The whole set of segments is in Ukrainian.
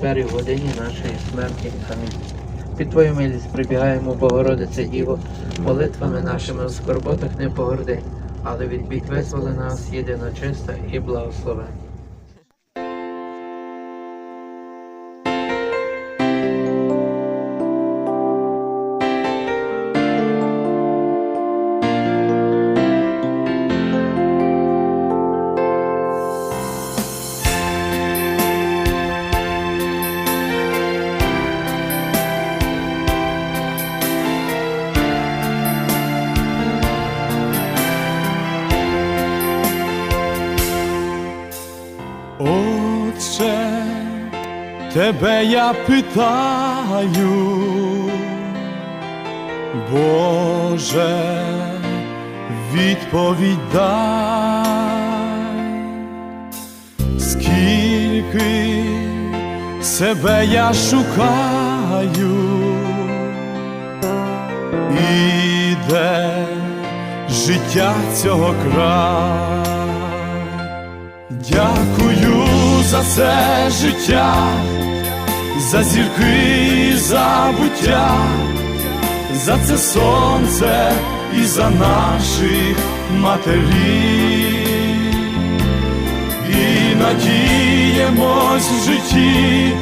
тепер і в годині нашої смерті. Амінь. Під Твою милість прибігаємо, Богородице Діво, молитвами нашими в скорботах не погорди, але від бід визволи нас єдино чиста і благословена. Тебе я питаю, Боже, відповідь дай, скільки себе я шукаю, іде життя цього край. Дякую за це життя, за зірки, за буття, за це сонце і за наших матерів. І надіємось в житті,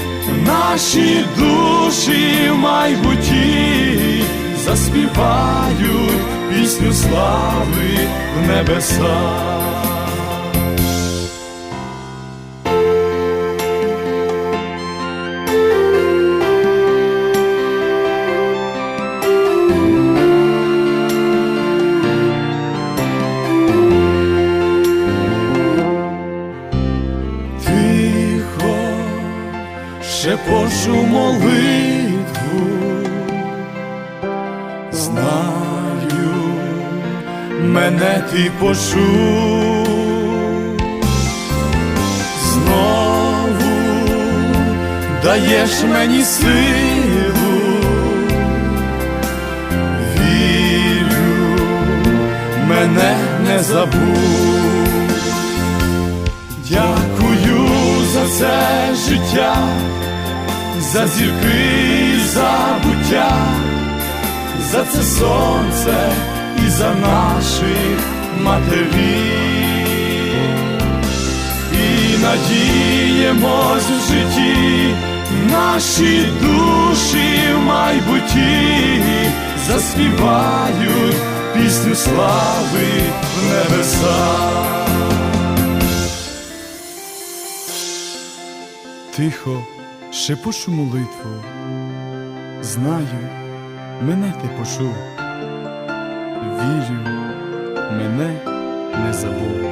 наші душі в майбутті заспівають пісню слави в небесах. Шепочу молитву, знаю, мене ти почув. Знову даєш мені силу, вірю, мене не забудь. Дякую за це життя, за зірки, за буття, за це сонце і за наших матерів. І надіємось в житті, наші душі в майбутті заспівають пісню слави в небесах. Тихо шепочу молитву, знаю, мене ти почув, вірю, мене не забув.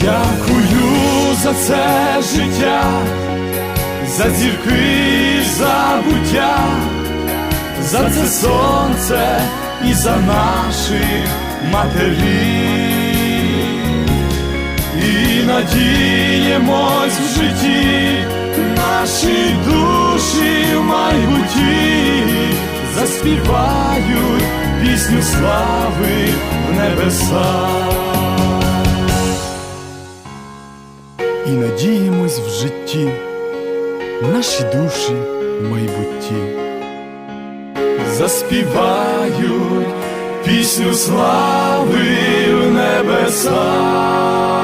Дякую за це життя, за зірки, за буття, за це сонце і за наших матерів. І надіємось в житті, наші душі в майбутті заспівають пісню слави в небесах. І надіємось в житті, наші душі в майбутті заспівають пісню слави в небесах.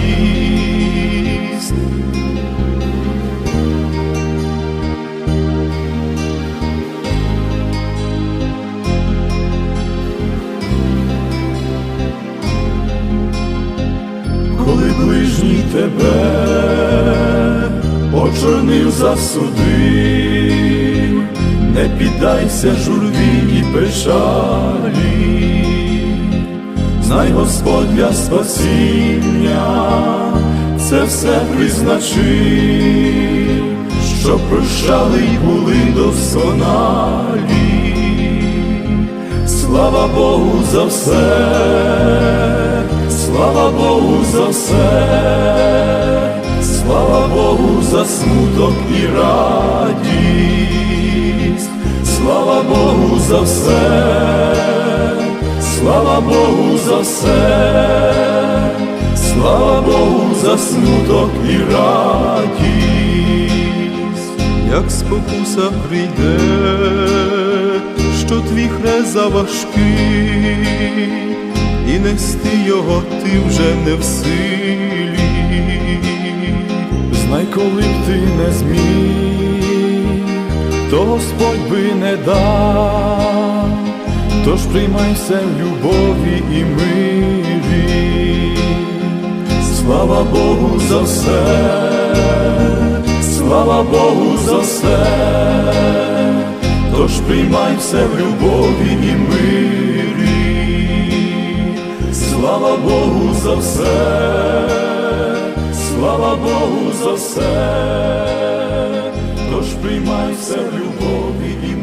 Тебе очорнив засудив, не піддайся журбі і печалі, знай Господь для спасіння це все призначив, щоб прощали й були досконалі. Слава Богу за все, слава Богу за все, слава Богу за смуток і радість, слава Богу за все, слава Богу за все, слава Богу за смуток і радість. як спокуса прийде, що твій хрест заважкий, і нести його ти вже не в силі. Знай, коли б ти не зміг, то Господь би не дав, тож приймай все в любові і мирі. Слава Богу за все, слава Богу за все, тож приймай все в любові і мирі. Слава Богу за все, слава Богу за все, тож приймай все в любові і